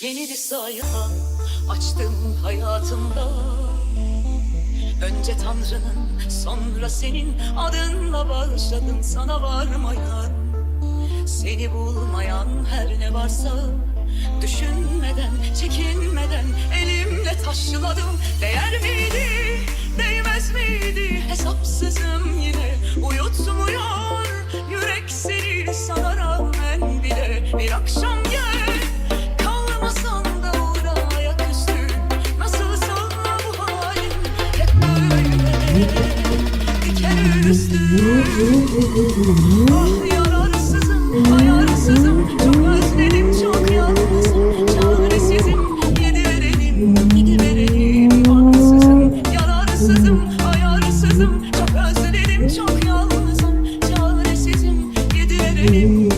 Yeni bir sayfa açtım hayatımda. Önce Tanrı'nın sonra senin adınla başladım sana varmayan. Seni bulmayan her ne varsa Düşünmeden, çekinmeden elimle taşladım. Değer miydi, değmez miydi? Hesapsızım yine. Uyutmuyor yürek seni sana rağmen bile. Bir akşam Ah yararsızım, ayarsızım, çok özledim, çok yalnızım, çaresizim, gidiverelim, gidiverelim, yararsızım, ayarsızım, çok özledim, çok yalnızım, çaresizim, gidiverelim.